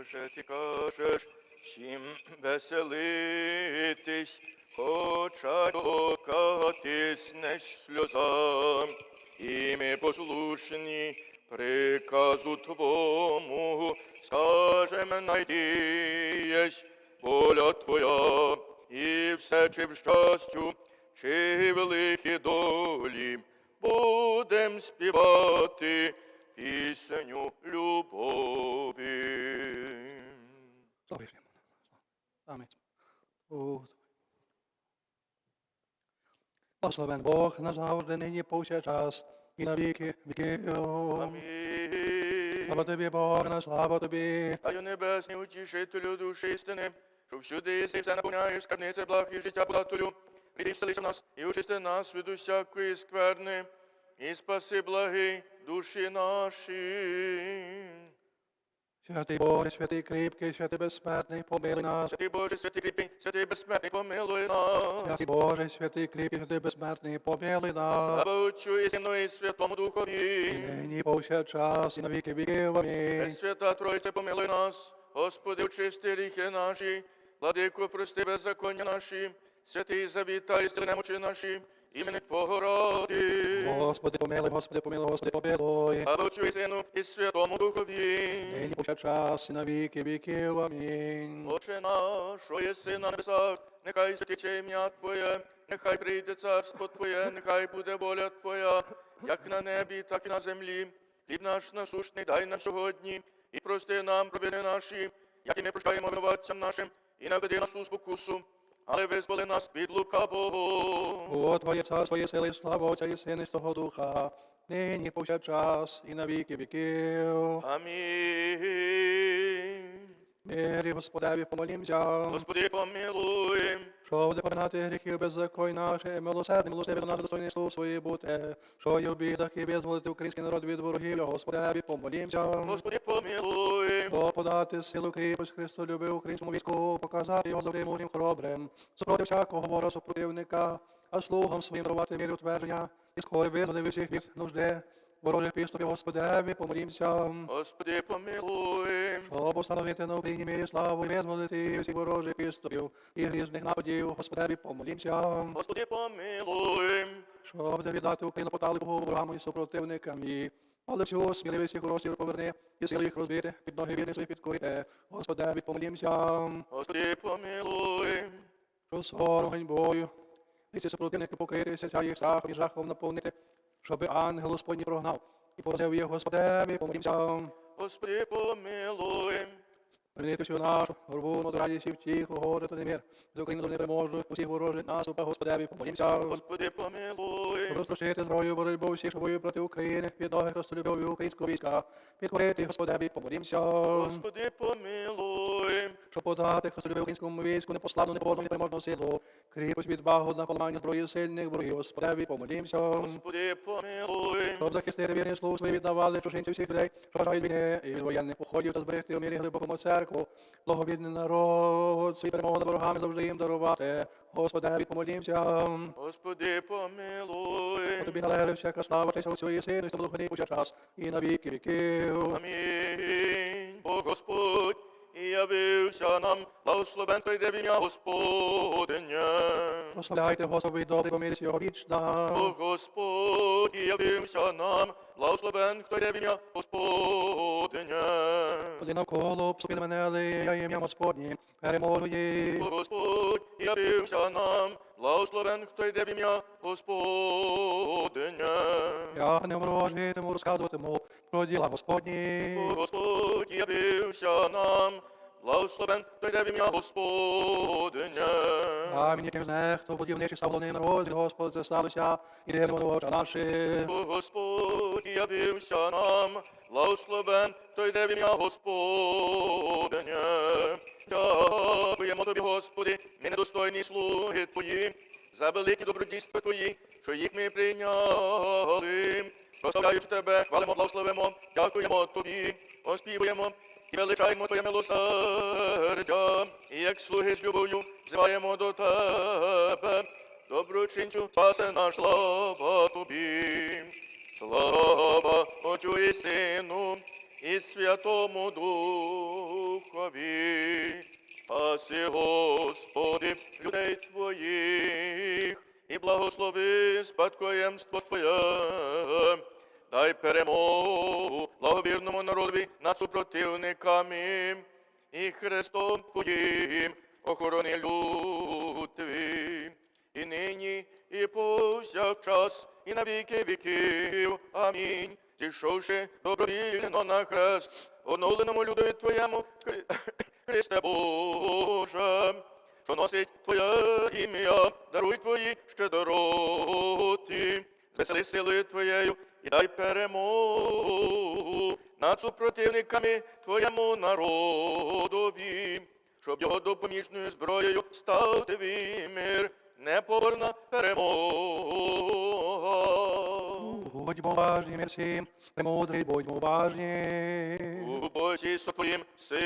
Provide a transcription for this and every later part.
Боже, ти кажеш, всім веселитись, хоча не сльозам, і ми послушні приказу Твому, скажем найдієсь воля Твоя, і все чи в щастю, чи в лихі долі, будем співати пісню любові. Слава Ісусу. Амінь. О, Благословен Бог назавжди, нині повсякчас, і на віки віків. Амінь. Слава тобі, Бог, слава тобі. Аю небесний утішителю душі істини, що всюди єси все наповняєш, скарбнице благ і життя подателю. Прийди вселися в нас і очисти нас від усякої скверни, і спаси благий душі наші. Святий Боже, святий кріпкий, святий безсмертний, помилуй нас. Святий Боже, святий кріпкий, святий безсмертний, помилуй нас. Святий Боже, святий кріпкий, святий безсмертний, помилуй нас. Слава Отцю і Сину і Святому Духові. Нині повсякчас, і на віки віків. Амінь. Свята Тройце, помилуй нас, Господи, очисти ріхи наші, владико, прости беззаконня наші, святий завітай, немочі наші, імени Твого ради. Господи, помилуй, Господи, помилуй, Господи, помилуй. Слава Отцю і Сину і Святому Духові. Нині повсякчас, і на віки віків. Амінь. Отче наш, що єси на небесах, нехай святиться ім'я Твоє, нехай прийде царство Твоє, нехай буде воля Твоя, як на небі, так і на землі. Хліб наш насушний дай нам сьогодні, і прости нам провини наші, як і ми прощаємо винуватцям нашим, і не веди нас у спокусу, але визволи нас від лукавого. О, Твоє царство є сили, слава Отця і сини з того Духа, нині повсякчас і на віки віків. Амінь. Мирі Господеві помолімся, Господи, помилуй. що буде поминати гріхів беззаконь наше, милосердний, милостивий до нас достойний слуг свої бути, що й у бідах і визволити український народ від ворогів, його. Господеві помолімся. Господи, помилуй. О, подати силу кріпость Христу любив українському війську, показати його завжди мудрим хоробрим, супроти всякого ворога супротивника, а слугам своїм дарувати мир і утвердження, і скоро визволив всіх від нужди, ворожих підступів, Господеві, помолімся. Господи, помилуй. Щоб установити на Україні мир і славу і визволити всіх ворожих підступів і грізних нападів, Господеві, помолімся. Господи, помилуй. Щоб не віддати Україну поталипу ворогам і супротивникам і але всю сміливість і хороші поверни, і сили їх розбити, під ноги вірних своїх підкорити. Господеві, помолімся. Господи, помилуй. Що сором ганьбою, і ці супротивники покрити серця їх страхом і жахом наповнити, щоби ангел Господній прогнав і позив їх Господеві, помолімся. Господи, помилуй. Прийти всю нашу горбу, над радість і втіху, горе та немір. За Україну завжди переможу, усіх ворожих наступах, Господеві, помолімся. Господи, помилуй. Розтрощити зброю боротьбу всіх, що воюють проти України, від ноги хрестолюбові українського війська. Підкорити, Господеві, помолімся. Господи, помилуй. Щоб подати хрестолюбі українському війську непослану, неподну, непереможну силу. Кріпость від багу на поламання зброї сильних ворогів, Господеві, помолімся. Господи, помилуй. Щоб захистити вірні слуг свої віддавали чужинці всіх людей, що бажають війни і від воєнних походів та зберегти у мірі глибокому церкву. Благовідний народ, свій перемогу над ворогами завжди їм дарувати. Господеві, помолімся. Господи, помилуй. Тобі належить всяка слава, честь своєї сили, і благословені час і на віки віків. Амінь. Бог Господь, і явився нам, благословен той де в ім'я Господнє. Прославляйте Господи, добрий помилість його вічна. Бог Господь, і явився нам, благословен хто йде в ім'я Господнє. Коли навколо обступили мене, але я ім'я Господні, переможу їх. Господь, явився нам, благословен хто йде в ім'я Господнє. Я не ворожитиму, розказуватиму про діла Господні. Господь, і явився нам, благословен хто йде в ім'я Господнє. Амінь, знех, хто будівничих став на розділ, Господь, це і дивимо до оча наші. Бо Господь явився нам, благословен, хто йде в ім'я Господнє. Дякуємо тобі, Господи, ми недостойні слуги Твої, за великі добродійства Твої, що їх ми прийняли. Прославляючи Тебе, хвалимо, благословимо, дякуємо Тобі, оспівуємо і величаємо Твоє милосердя, і як слуги з любов'ю взиваємо до Тебе. Доброчинцю, спасе наш слава тобі, слава Отцю і Сину, і Святому Духу. Спаси, Господи, людей Твоїх, і благослови спадкоємство Твоє. Дай перемогу благовірному народові над супротивниками і Христом Твоїм охорони люд. І нині, і повсякчас, і на віки віків. Амінь. Зійшовши добровільно на хрест, оновленому людові Твоєму, Христе Боже, що носить Твоє ім'я, даруй Твої щедроти, звесели силою Твоєю і дай перемогу над супротивниками Твоєму народові, щоб його допоміжною зброєю став Твій мир, неповерна перемога. Будьмо уважні, мир всім, премудрий, будьмо уважні. У Божі сотворім силу,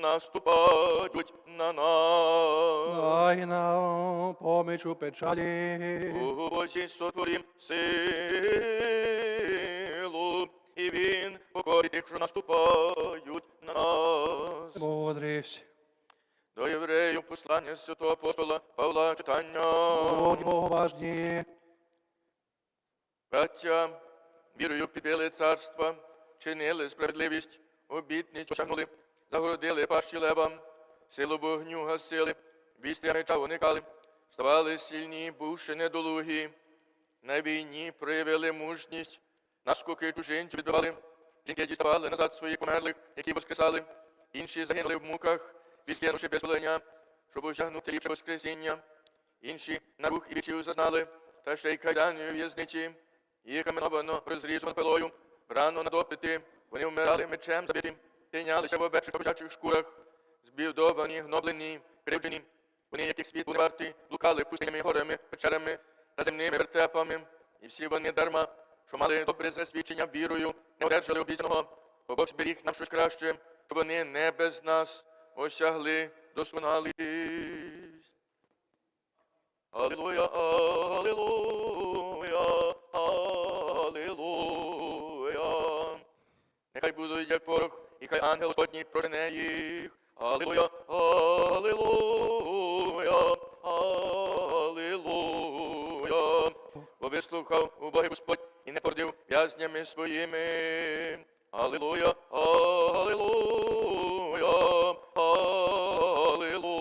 наступають на нас. Дай нам поміч у печалі. У Божі сотворім силу, і він покорить тих, що наступають на нас. Мудрість. До євреїв послання святого апостола Павла читання. Будьмо уважні. Браття, вірою підбили царства, чинили справедливість, обітницю шагнули, загородили пащі левам, силу вогню гасили, вістря меча уникали, ставали сильні, бувши недолугі. На війні проявили мужність, наскоки чужинців відбивали, жінки діставали назад своїх померлих, які воскресали, інші загинули в муках, відкинувши безволення, щоб осягнути ліпше воскресіння. Інші на рух і вічів зазнали, та ще й кайданою в'язниці. Їх каменовано розрізано пилою, рано на допити, вони вмирали мечем забитим, тинялися в овечих копчачих шкурах, збівдовані, гноблені, кривджені. Вони, яких світ були варті, блукали пустинями, горами, печерами та земними вертепами. І всі вони дарма, що мали добре засвідчення вірою, не одержали обіцяного, бо Бог зберіг нам щось краще, щоб вони не без нас осягли досконалість. Алілуя, алілуя, алілуя. Нехай будуть як порох, і хай ангел Господній прожене їх. Алілуя, алілуя, алілуя. Бо вислухав убогий Господь і не пордив в'язнями своїми. Алілуя, алілуя, алілуя.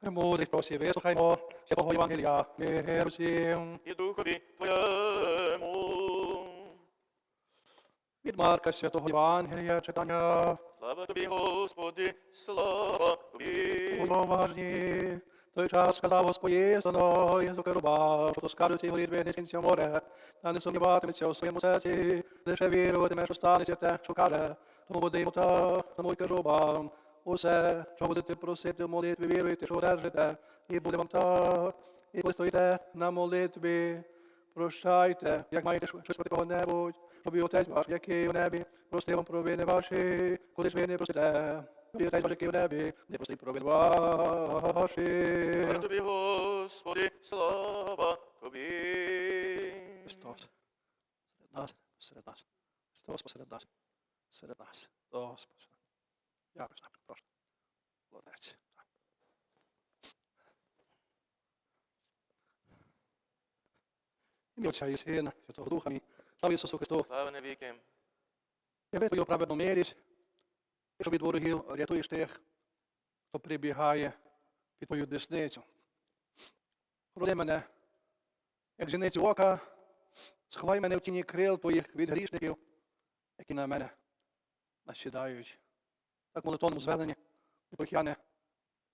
Премудрість просі, вислухаймо святого Євангелія. Мир всім. Марка святого Євангелія читання. Слава тобі, Господи, слава тобі. Будьмо уважні. Той час сказав Господь Єсоно, Єсу керував, що то скажуть ці горітьби не скінця море, та не сумніватиметься у своєму серці, лише віруватиме, що станеться те, що каже. Тому буде йому так, тому й кажу вам, усе, що будете просити в молитві, віруйте, що одержите, і буде вам так. І коли стоїте на молитві, прощайте, як маєте щось проти кого-небудь, щоб і отець ваш, який у небі, простив вам провини ваші, коли ж ви не простите. І отець ваш, який у небі, не простить провин ваші. Слава тобі, Господи, слава тобі. Христос. Серед нас, серед нас. Христос посеред нас. Серед нас. Христос посеред. Дякую, знак, прошу. Молодець. Ім'я Отця і Сина, Святого Духа мій. Слава Ісусу Христу. Слава навіки. Я твою праведну милість, що від ворогів рятуєш тих, хто прибігає під твою десницю. Хорони мене, як зіницю ока, сховай мене в тіні крил твоїх від грішників, які на мене насідають. Так молитовному зведенні, Епохяне,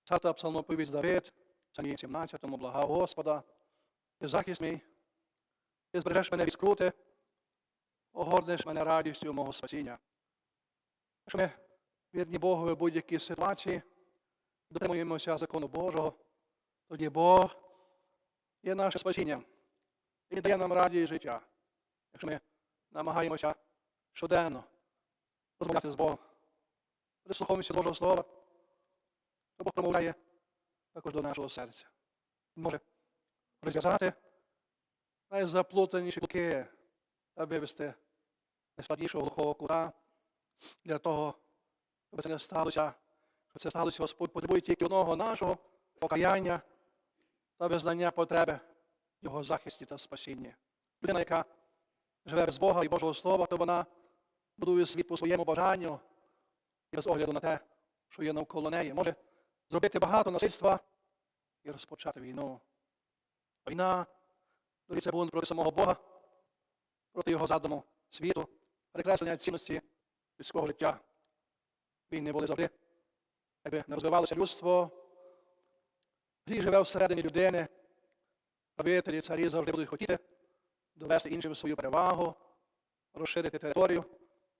цата псалмоповість Давид, Псалмі 17, блага Господа, ти захист мій, ти збережеш мене від скрути, огорнеш мене радістю мого спасіння. Якщо ми вірні Богу в будь-якій ситуації, дотримуємося закону Божого, тоді Бог є наше спасіння. Він дає нам радість життя. Якщо ми намагаємося щоденно розмовляти з Богом, прислуховуємося Божого Слова, то Бог промовляє також до нашого серця. Він може розв'язати найзаплутаніші блоки та вивести найскладнішого глухого кута. Для того, щоб це не сталося, щоб це сталося, Господь потребує тільки одного нашого покаяння та визнання потреби Його захисті та спасінні. Людина, яка живе без Бога і Божого Слова, то вона будує світ по своєму бажанню і без огляду на те, що є навколо неї. Може зробити багато насильства і розпочати війну. Війна, це бунт проти самого Бога, проти його задуму світу, перекреслення цінності людського життя. Війни були завжди, якби не розвивалося людство. Гріх живе всередині людини. Правителі, царі завжди будуть хотіти довести іншим свою перевагу, розширити територію,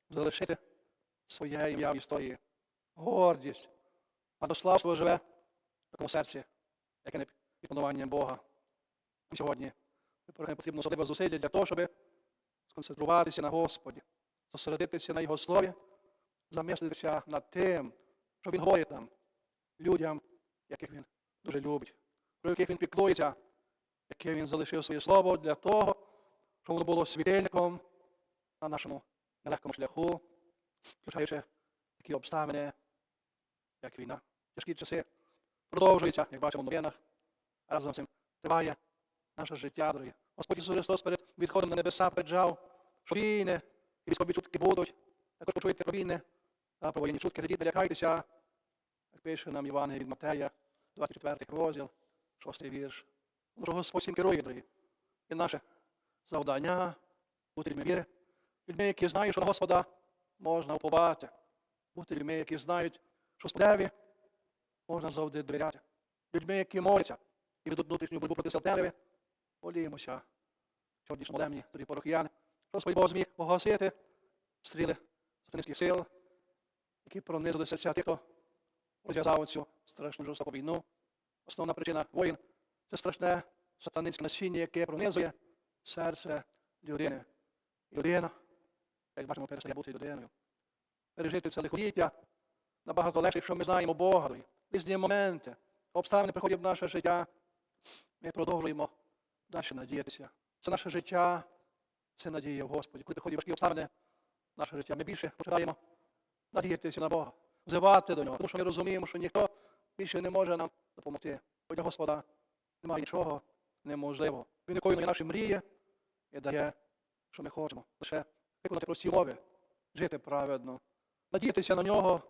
залишити своє ім'я в історії. Гордість. А дославство живе в такому серці, яке не під Бога. І сьогодні потрібно особливо зусилля для того, щоб сконцентруватися на Господі, зосередитися на Його слові, замислитися над тим, що Він говорить нам, людям, яких Він дуже любить, про яких Він піклується, яке Він залишив своє слово для того, щоб воно було світильником на нашому нелегкому шляху, включаючи такі обставини, як війна. Тяжкі часи продовжуються, як бачимо в новинах. Разом з цим триває наше життя, дорогі. Господь Ісус Христос перед відходом на небеса преджав, що війни військові чутки будуть. Також почуєте про війни про воєнні чутки. Глядіть, не лякайтеся, як пише нам Євангелій від Матея, 24 розділ, 6 вірш. Тому що Господь всім керує, дорогі. І наше завдання бути людьми віри, людьми, які знають, що на Господа можна уповати, бути людьми, які знають, що Господеві можна завжди довіряти. Людьми, які моляться і ведуть внутрішню боротьбу проти селтереві, молімося. Сьогоднішньому молемні, тоді порохіяни, Господь Бог зміг погасити стріли сатанинських сил, які пронизили серця тих, хто розв'язав цю страшну жорстоку війну. Основна причина воїн це страшне сатанинське насіння, яке пронизує серце людини. Людина, як бачимо, перестає бути людиною. Пережити це лихоліття набагато легше, якщо ми знаємо Бога. Різні моменти, обставини приходять в наше життя. Ми продовжуємо далі надіятися. Це наше життя, це надія в Господі. Коли приходять важкі обставини наше життя, ми більше починаємо надіятися на Бога, взивати до нього, тому що ми розуміємо, що ніхто більше не може нам допомогти. Бо для Господа немає нічого неможливого. Він виконує наші мрії і дає, що ми хочемо. Лише виконати прості умови, жити праведно, надіятися на нього,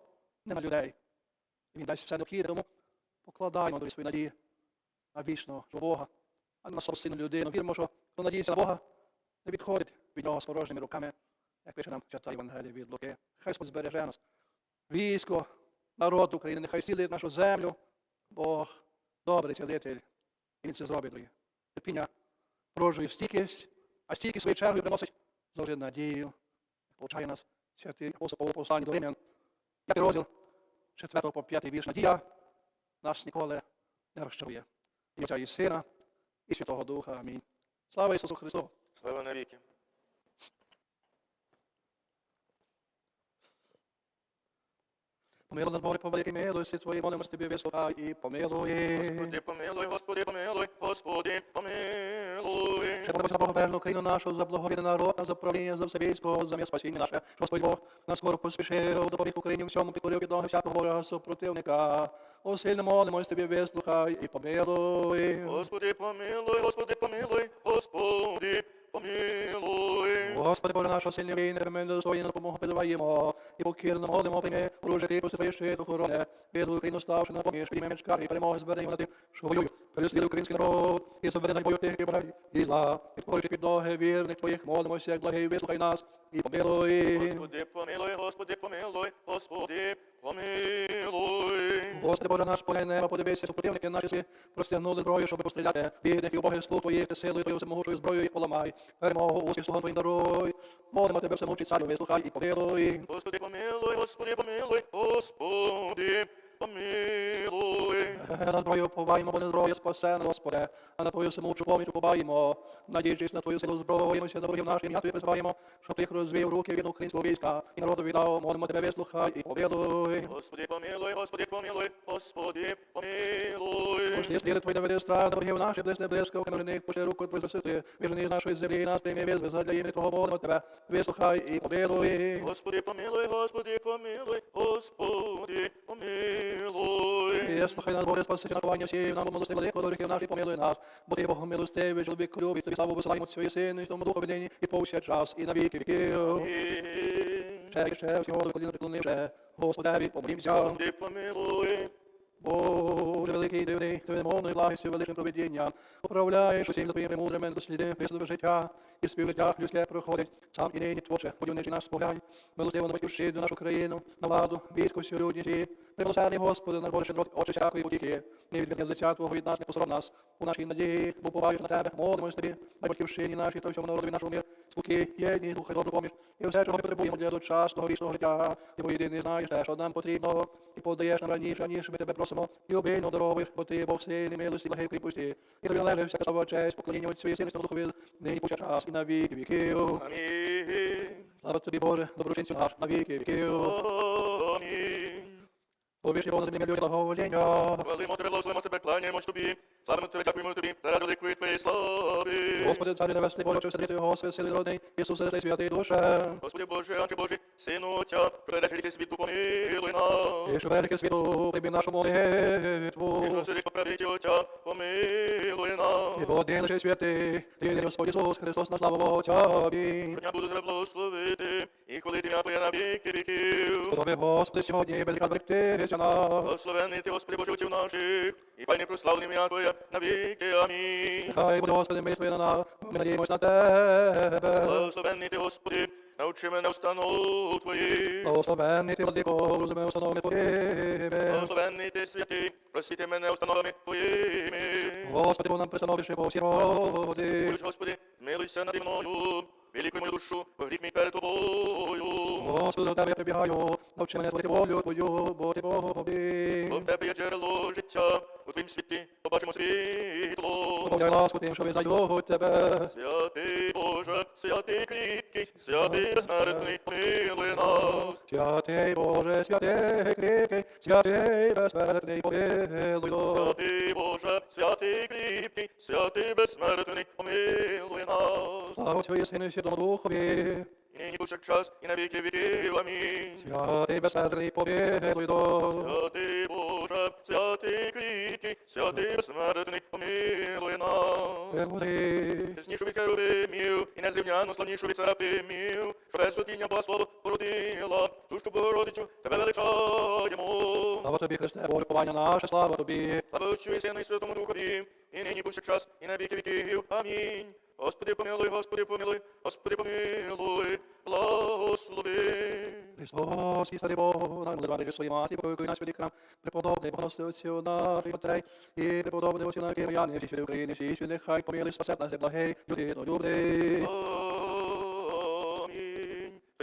не на людей. І він дасть все необхідне, тому покладаємо до свої надії на вічного Бога, а не на собственну людину. Віримо, що хто надіється на Бога, не відходить від нього з порожніми руками, як пише нам читає Євангелія від Луки. Хай Господь збереже нас. Військо, народ України, нехай сілить нашу землю. Бог добрий цілитель. І він це зробить, дорогі. Терпіння продовжує стійкість, а стійкість своєю чергою приносить завжди надію. Получає нас святий апостол послання до Римлян. П'ятий розділ, 4 по 5 вірш. Надія нас ніколи не розчарує. І Отця і Сина, і Святого Духа. Амінь. Слава Ісусу Христу! Слава навіки. Помилуй нас, Боже, по великій милості Твоїй, молимось Тобі, вислухай і помилуй. Господи, помилуй, Господи, помилуй, Господи, помилуй. Ще подивись на Богобережну Україну нашу, за благовірний народ, за правління, за всевійського, за м'я спасіння наше. Господь Бог, нас скоро поспішив, допоміг Україні всьому, підкорив від ноги всякого ворога супротивника. О, сильно молимось Тобі, вислухай і помилуй. Господи, помилуй, Господи, помилуй, Господи, помилуй. Господи, Боже наш, сильний війни, ми достойні на допомогу призиваємо, і покірно молимо прийми, оружити, посипаєш щит охорони, визволи Україну ставши на поміж, прийми меч кари і перемоги збери на тих, що воюють, переслідуй український народ, і заведе за бою тих, які брають і зла, підходячи під ноги вірних Твоїх, молимося, як благий, вислухай нас і помилуй. Господи, помилуй, Господи, помилуй, Господи, помилуй. Господи, Боже наш, поглянь небо, подивися, супротивники наші простягнули зброю, щоб постріляти. Бідних і убогих слуг твоїх, ти силою твою всемогучою зброєю їх поламай. Перемогу успіх слугам твоїм даруй. Молимо тебе, всемогучий царю, вислухай і помилуй. Господи, помилуй, Господи, помилуй, Господи. На зброю побаємо, бо не зброя спасе, Господе, а на Твою самучу поміч побаємо. Надіючись на Твою силу зброїмося до ворогів наших, ім'я Твої призиваємо, щоб Ти розвів руки від українського війська, і народу віддав, молимо Тебе, вислухай і побідуй. Господи, помилуй, Господи, помилуй, Господи, помилуй. Пошли сліди Твої наведи страх, ворогів наших, близько близько, камерних, пошли руку Твою засити, вірний з нашої землі, нас і визвеза для імені Твого молимо Тебе, вислухай і побідуй. Господи, помилуй, Господи, помилуй, Господи, помилуй. І слухай нас, Боже, спаси рахування всім, нам милости великого, до гріхів наших помилуй нас, бо Ти Бог милостивий, чоловік любить, Тобі славу висилаємо Отцю Сину, і тому Духові нині, і повсякчас, і на віки віків. Ще, ще, всього до коліна приклонивши, Господеві, помолімся. Господи, помилуй. Боже, великий дивний, ти мовною благістю, величним провидінням, управляєш усім за твоїм премудрими досліди, вислове життя, і співжиття людське проходить, сам і нині творче, будівничий наш споглянь, милостиво на батьківщину нашу країну, на владу, військо, всю людність і примилосердний Господи, на Боже, дрот, очі всякої потіки, не відверни з лиця Твого від нас, не посором нас, у нашій надії, бо поваєш на Тебе, молимось Тобі, на батьківщині нашій, та всьому народові нашому мир, спокій, єдність, духа, добру поміж, і все, чого ми потребуємо для дочасного вічного життя, ти єдиний знаєш те, що нам потрібно, і подаєш нам раніше, ніж ми тебе просимо, і обійно даровуєш, бо ти Бог сильний, милості, благий, припусти. і тобі належить всяка слава, честь, поклоніння Отцю і Сину, Святому Духові, нині повсякчас і на віки віків. Амінь. Слава тобі, Боже, доброчинцю наш, на віки віків. Амінь. Повішні Бог на землі милує благовоління. Хвалимо тебе, благословимо тебе, кланяємось тобі. Славимо тебе, дякуємо тобі, заради великої твоєї слави. Господи, царю небесний, Боже, чи всесвіти його, сили родний, Ісусе, цей святий душе. Господи Боже, Анче Божий, Сину Отця, ріки світу, помилуй нас. І що велике світу, прибі нашу молитву. І що сидиш по правиці Отця, помилуй нас. І один лише святий, ти Господь Ісус Христос, на славу Тобі. Дня буду тебе благословити, і хвалити ім'я Твоє на віки віків. Подоби, Господи, сьогодні велика берегтися нас. Благословенний ти, Господи Боже, отців наших, і хвальний прославлений ім'я Твоє на віки. Амінь. Хай буде, Господи, милість Твоя на нас, ми надіємось на Тебе. Благословенний ти, Господи, научи мене установ Твоїх. Благословенний ти, Владико, розуми установи Твоїми. Благословенний ти, святий, просвіти мене установами Твоїми. Господи, Бог нам пристановивши по всі роди. Господи, милуйся наді мною, великою мою душу, гріх мій перед Тобою. Господи, до Тебе я прибігаю, навчи мене творити волю Твою, бо Ти Богові. Бо в Тебе є джерело життя, у Твоїм світі побачимо світло. Помогай ласку тим, що ви визнають Тебе. Святий Боже, святий кріпкий, святий безсмертний, помилуй нас. Святий Боже, святий кріпкий, святий безсмертний, помилуй нас. Святий Боже, святий кріпкий, святий безсмертний, помилуй нас. Слава Сину і Святому Духові. І нині повсякчас, і на віки віків. Амінь. Святий безсмертний, помилуй нас. Святий Боже, святий кріпкий, святий безсмертний, помилуй нас. Господи, Чеснішу від херувимів, і незрівняно славнішу від серафимів, що без сутіння благослову породила, сущу Богородицю, тебе величаємо. слава Тобі, Христе, Боже, наше, слава Тобі. Слава Отцю і Сину і Святому Духові, і нині повсякчас, і на віки віків. Амінь. Господи помилуй, Господи помилуй, Господи помилуй, благослови. Христос, і старий Бог, нам давати своїй маті, покойкуй нас великам, преподобний Богослові Отцю наших Патрей, і преподобний Отцю на Київ'яни, всі святи України, всі святи, нехай помили спасет нас, благий, люди, то любний.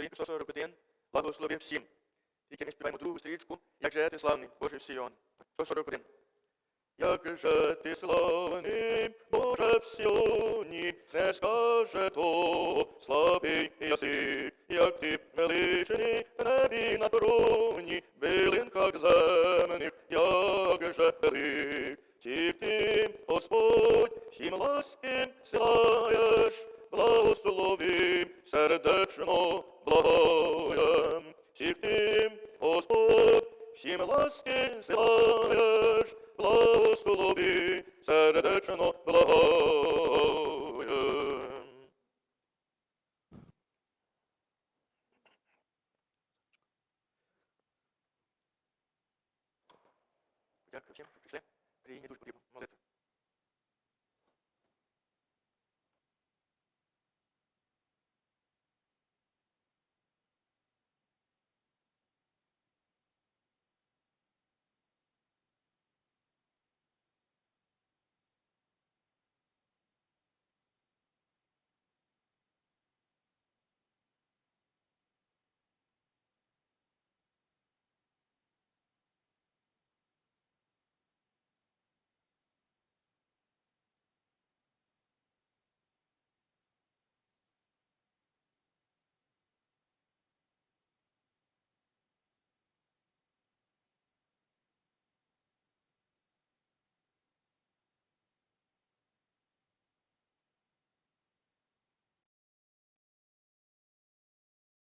Сторінка 141. Благослови всім. Тільки ми співаємо другу стрічку, як же ти славний, Боже Сіон. 141. Як же ти славний, Боже в не скаже то слабий язик, як ти величний небі на троні, билинках земних, як же велик. Тільки ти, Господь, всім ласки силаєш, благослови сердечно благоєм. Всіх тим, Господь, всім ласки славиш, благослови сердечно благоєм.